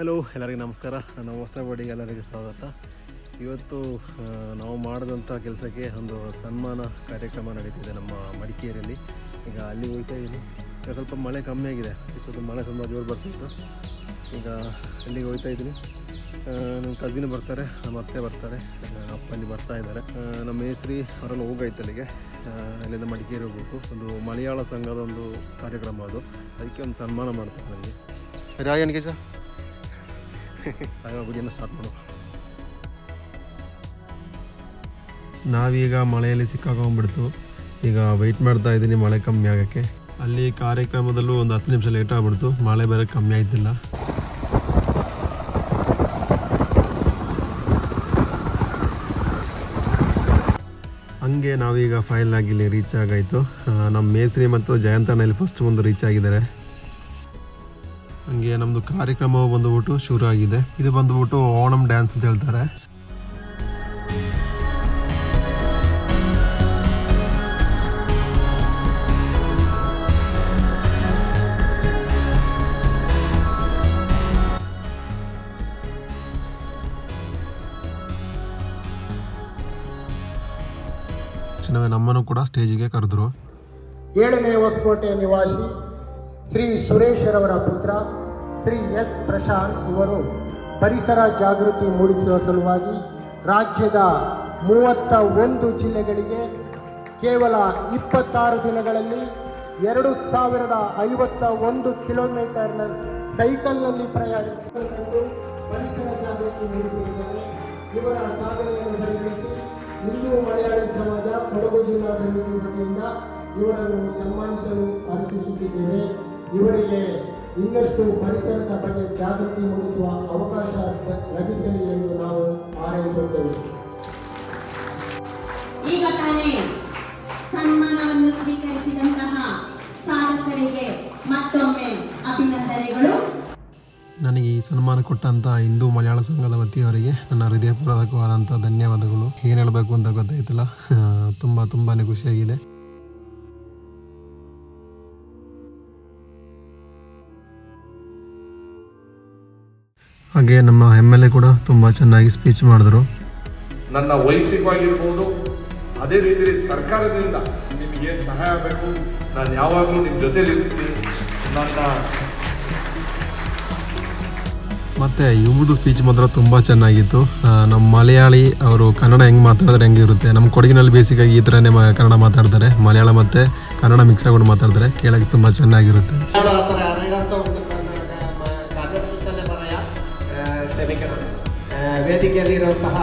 Hello ಎಲ್ಲರಿಗೂ ನಮಸ್ಕಾರ. ನಾನು ಹೊಸ ಬಡಿಗೆ ಎಲ್ಲರಿಗೂ ಸ್ವಾಗತ. ಇವತ್ತು ನಾವು ಮಾಡಿದಂಥ ಕೆಲಸಕ್ಕೆ ಒಂದು ಸನ್ಮಾನ ಕಾರ್ಯಕ್ರಮ ನಡೀತಿದೆ ನಮ್ಮ ಮಡಿಕೇರಿಯಲ್ಲಿ. ಈಗ ಅಲ್ಲಿ ಹೋಗ್ತಾ ಇದ್ದೀನಿ. ಈಗ ಸ್ವಲ್ಪ ಮಳೆ ಕಮ್ಮಿ ಆಗಿದೆ. ಸ್ವಲ್ಪ ಮಳೆ ತುಂಬ ಜೋರು ಬರ್ತಿತ್ತು. ಈಗ ಅಲ್ಲಿಗೆ ಹೋಗ್ತಾ ಇದ್ದೀನಿ. ನಮ್ಮ ಕಸಿನ್ ಬರ್ತಾರೆ, ನಮ್ಮ ಅತ್ತೆ ಬರ್ತಾರೆ ಅಪ್ಪಲ್ಲಿ ಬರ್ತಾ ಇದ್ದಾರೆ. ನಮ್ಮ ಮೇಸ್ರಿ ಅವರೆಲ್ಲ ಹೋಗೈತೆ ಅಲ್ಲಿಗೆ. ಅಲ್ಲಿಂದ ಮಡಿಕೇರಿ ಹೋಗ್ಬೇಕು. ಒಂದು ಮಲಯಾಳ ಸಂಘದ ಒಂದು ಕಾರ್ಯಕ್ರಮ ಅದು. ಅದಕ್ಕೆ ಒಂದು ಸನ್ಮಾನ ಮಾಡ್ತಾರೆ ನನಗೆ ರಾಯಣ್ಗೆ ಸರ್? ನಾವೀಗ ಮಳೆಯಲ್ಲಿ ಸಿಕ್ಕಾಕೊಂಡ್ಬಿಡ್ತು. ಈಗ ವೆಯ್ಟ್ ಮಾಡ್ತಾ ಇದ್ದೀನಿ ಮಳೆ ಕಮ್ಮಿ ಆಗೋಕ್ಕೆ. ಅಲ್ಲಿ ಕಾರ್ಯಕ್ರಮದಲ್ಲೂ ಒಂದು ಹತ್ತು ನಿಮಿಷ ಲೇಟ್ ಆಗ್ಬಿಡ್ತು. ಮಳೆ ಬೇರೆ ಕಮ್ಮಿ ಆಯ್ತಿಲ್ಲ. ಹಂಗೆ ನಾವೀಗ ಫೈನಲ್ ಆಗಿ ಇಲ್ಲಿ ರೀಚ್ ಆಗಾಯಿತು ನಮ್ಮ ಮೇಸ್ರಿ ಮತ್ತು ಜಯಂತಣ್ಣ ಇಲ್ಲಿ ಫಸ್ಟ್ ಮುಂದೆ ರೀಚ್ ಆಗಿದ್ದಾರೆ. ಹಂಗೆ ನಮ್ಮದು ಕಾರ್ಯಕ್ರಮ ಬಂದುಬಿಟ್ಟು ಶುರು ಆಗಿದೆ. ಇದು ಬಂದುಬಿಟ್ಟು ಓಣಂ ಡ್ಯಾನ್ಸ್ ಅಂತ ಹೇಳ್ತಾರೆ. ನಮ್ಮನ್ನು ಕೂಡ ಸ್ಟೇಜಿಗೆ ಕರೆದ್ರು. ಏಳನೇ ಹೊಸಕೋಟೆ ನಿವಾಸಿ ಶ್ರೀ ಸುರೇಶ್ವರವರ ಪುತ್ರ ಶ್ರೀ ಎಸ್ ಪ್ರಶಾಂತ್ ಇವರು ಪರಿಸರ ಜಾಗೃತಿ ಮೂಡಿಸುವ ಸಲುವಾಗಿ ರಾಜ್ಯದ ಮೂವತ್ತ ಒಂದು ಜಿಲ್ಲೆಗಳಿಗೆ ಕೇವಲ ಇಪ್ಪತ್ತಾರು ದಿನಗಳಲ್ಲಿ ಎರಡು ಸಾವಿರದ ಐವತ್ತ ಒಂದು ಕಿಲೋಮೀಟರ್ನ ಸೈಕಲ್ನಲ್ಲಿ ಪ್ರಯಾಣಿಸಿಕೊಂಡು ಪರಿಸರ ಜಾಗೃತಿ ಮೂಡಿಸಿದ್ದಾರೆ. ಇವರ ಸಾಧನೆಯನ್ನು ಪರಿಗಣಿಸಿ ಹಿಂದೂ ಮಲಯಾಳಿ ಸಮಾಜ, ಕೊಡಗು ಇವರನ್ನು ಸನ್ಮಾನಿಸಲು ಅರ್ಪಿಸುತ್ತಿದ್ದೇವೆ. ಇವರಿಗೆ ಇನ್ನಷ್ಟು ಪರಿಸರದ ಬಗ್ಗೆ ಜಾಗೃತಿ ಮೂಡಿಸುವ ಅವಕಾಶ ಲಭಿಸಲಿ ಎಂದು ನಾವು ಹಾರೈಸುತ್ತೇವೆ. ಈಗ ತಾನೇ ಸನ್ಮಾನವನ್ನು ಸ್ವೀಕರಿಸಿದಂತಹ ಸಾಧಕರಿಗೆ ಮತ್ತೊಮ್ಮೆ ಅಭಿನಂದನೆಗಳು. ನನಗೆ ಈ ಸನ್ಮಾನ ಕೊಟ್ಟಂಥ ಹಿಂದೂ ಮಲಯಾಳ ಸಂಘದ ವತಿಯವರಿಗೆ ನನ್ನ ಹೃದಯಪೂರ್ವಕವಾದಂಥ ಧನ್ಯವಾದಗಳು. ಏನು ಹೇಳಬೇಕು ಅಂತ ಗೊತ್ತಾಯ್ತಿಲ್ಲ? ತುಂಬ ತುಂಬಾ ಖುಷಿಯಾಗಿದೆ. ಹಾಗೆ ನಮ್ಮ ಎಂ ಎಲ್ ಎ ಕೂಡ ತುಂಬ ಚೆನ್ನಾಗಿ ಸ್ಪೀಚ್ ಮಾಡಿದ್ರು. ನನ್ನ ವೈಯಕ್ತಿಕವಾಗಿರ್ಬೋದು ಅದೇ ರೀತಿ ಸರ್ಕಾರದಿಂದ ನಿಮಗೆ ಏನು ಸಹಾಯ ಬೇಕು. ನಾನು ಯಾವಾಗಲೂ ನಿಮ್ಮ ಜೊತೆಲಿ ಇರ್ತೀನಿ. ನನ್ನ ಮತ್ತು ಇವ್ರದ್ದು ಸ್ಪೀಚ್ ಮಾತ್ರ ತುಂಬ ಚೆನ್ನಾಗಿತ್ತು. ನಮ್ಮ ಮಲಯಾಳಿ ಅವರು ಕನ್ನಡ ಹೆಂಗೆ ಮಾತಾಡಿದ್ರೆ ಹೆಂಗೆ ಇರುತ್ತೆ? ನಮ್ಮ ಕೊಡಗಿನಲ್ಲಿ ಬೇಸಿಕಾಗಿ ಈ ಥರನೇ ಕನ್ನಡ ಮಾತಾಡ್ತಾರೆ. ಮಲಯಾಳ ಮತ್ತು ಕನ್ನಡ ಮಿಕ್ಸ್ ಆಗಿ ಮಾತಾಡ್ತಾರೆ. ಕೇಳೋಕ್ಕೆ ತುಂಬ ಚೆನ್ನಾಗಿರುತ್ತೆ. ಅಧ್ಯಕ್ಷರು ವೇದಿಕೆಯಲ್ಲಿರುವಂತಹ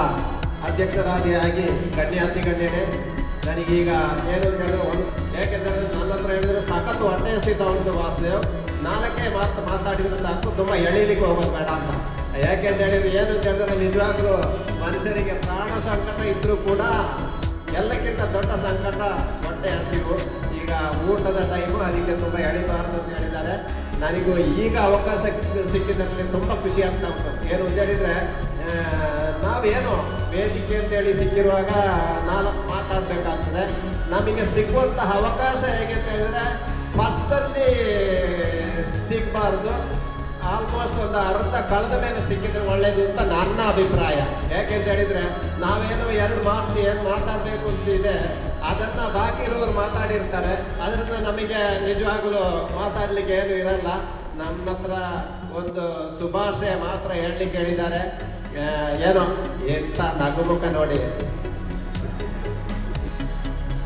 ಅಧ್ಯಕ್ಷರಾದಿಯಾಗಿ ಗಣ್ಯಾತಿ ಗಣ್ಯನೇ, ನನಗೀಗ ಏನು ಅಂತ ಹೇಳಿದ್ರೆ ಒಂದು, ಏಕೆಂದರೆ ನನ್ನ ಹತ್ರ ಹೇಳಿದ್ರೆ ಸಾಕತ್ತು ಹೊಟ್ಟೆ ಹಸಿತ ಉಂಟು ವಾಸುದೇವ್. ನಾಲ್ಕೇ ಮಾತು ಮಾತಾಡಿದರೆ ಸಾಕು, ತುಂಬ ಎಳೀಲಿಕ್ಕೆ ಹೋಗೋದು ಬೇಡ ಅಂತ. ಯಾಕೆ ಅಂತ ಹೇಳಿದ್ರೆ ಏನು ಅಂತ ಹೇಳಿದ್ರೆ ನಿಜವಾಗ್ಲೂ ಮನುಷ್ಯರಿಗೆ ಪ್ರಾಣ ಸಂಕಟ ಇದ್ದರೂ ಕೂಡ ಎಲ್ಲಕ್ಕಿಂತ ದೊಡ್ಡ ಸಂಕಟ ಹೊಟ್ಟೆ ಹಸಿವು. ಈಗ ಊಟದ ಟೈಮು ಅದಕ್ಕೆ ತುಂಬ ಎಳಿಬಾರ್ದು ಅಂತ ಹೇಳಿದ್ದಾರೆ. ನನಗೂ ಈಗ ಅವಕಾಶ ಸಿಕ್ಕಿದ್ರಲ್ಲಿ ತುಂಬ ಖುಷಿ ಆಗ್ತಾ ಏನು ಅಂತ ಹೇಳಿದರೆ ನಾವೇನು ವೇದಿಕೆ ಅಂತೇಳಿ ಸಿಕ್ಕಿರುವಾಗ ನಾನು ಮಾತಾಡಬೇಕಾಗ್ತದೆ. ನಮಗೆ ಸಿಗುವಂತಹ ಅವಕಾಶ ಹೇಗೆ ಅಂತ ಹೇಳಿದರೆ ಫಸ್ಟಲ್ಲಿ ಸಿಗಬಾರ್ದು. ಆಲ್ಮೋಸ್ಟ್ ಒಂದು ಅರ್ಧ ಕಳೆದ ಮೇಲೆ ಸಿಕ್ಕಿದ್ರೆ ಒಳ್ಳೆಯದು ಅಂತ ನನ್ನ ಅಭಿಪ್ರಾಯ. ಯಾಕೆಂತ ಹೇಳಿದರೆ, ನಾವೇನೋ ಎರಡು ಮಾತು ಏನು ಮಾತಾಡಬೇಕು ಅಂತ ಇದೆ. ಅದನ್ನ ಬಾಕಿ ಇರೋರು ಮಾತಾಡಿರ್ತಾರೆ. ಅದರಿಂದ ನಮಗೆ ನಿಜವಾಗ್ಲೂ ಮಾತಾಡ್ಲಿಕ್ಕೆ ಏನು ಇರಲ್ಲ. ನಮ್ಮ ಹತ್ರ ಒಂದು ಶುಭಾಶಯ ಮಾತ್ರ ಹೇಳಲಿಕ್ಕೆ ಹೇಳಿದ್ದಾರೆ. ಏನೋ? ಎಂತ ನಗುಮುಖ ನೋಡಿ.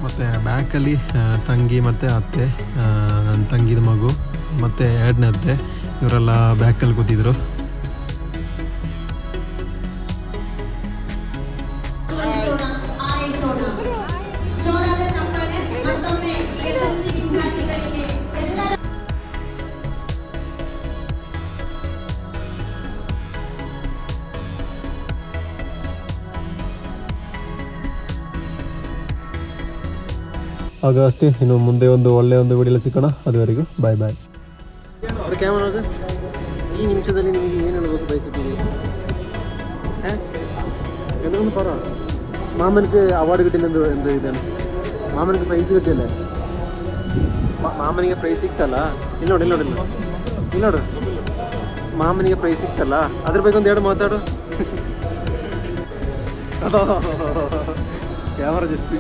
ಮತ್ತು ಬ್ಯಾಂಕಲ್ಲಿ ತಂಗಿ ಮತ್ತು ಅತ್ತೆ ನನ್ನ ತಂಗಿದ ಮಗು, ಮತ್ತು ಎರಡನೇ ಅತ್ತೆ ಇವರೆಲ್ಲ ಬ್ಯಾಕಲ್ಲಿ ಕೂತಿದ್ರು. ಆಗ ಅಷ್ಟೇ ಇನ್ನು ಮುಂದೆ ಒಂದು ಒಳ್ಳೆಯ ಒಂದು ವಿಡಿಯೋಲಿ ಸಿಕ್ಕೋಣ ಅದುವರೆಗೂ ಬಾಯ್ ಬಾಯ್ ಕ್ಯಾಮ್ರಾಗ ಈ ನಿಮಿಷದಲ್ಲಿ ನಿಮಗೆ ಏನು ಹೇಳಬೇಕು ಬಯಸಿದ್ದೀವಿ എന്തുകൊണ്ട് പറ ಮಾಮನಿಗೆ ಅವಾರ್ಡ್ കിട്ടില്ല എന്ത് ಇದೆ ಮಾಮನಿಗೆ മാമനക്ക് പ്രൈസ് ಮಾಮನಿಗೆ മാമനിಗೆ ಪ್ರೈಸ್ ಸಿಕ್ತಲ್ಲ? ಇಲ್ಲ ನೋಡಿ ಇಲ್ಲ ನೋಡಿ ಇಲ್ಲ ನೋಡು. ಮಾಮನಿಗೆ ಪ್ರೈಸ್ ಸಿಕ್ತಲ್ಲ? ಅದ್ರ ಬಗ್ಗೆ ಒಂದು ಎರಡು ಮಾತಾಡು ಕ್ಯಾಮರಾ ಜಸ್ಟ್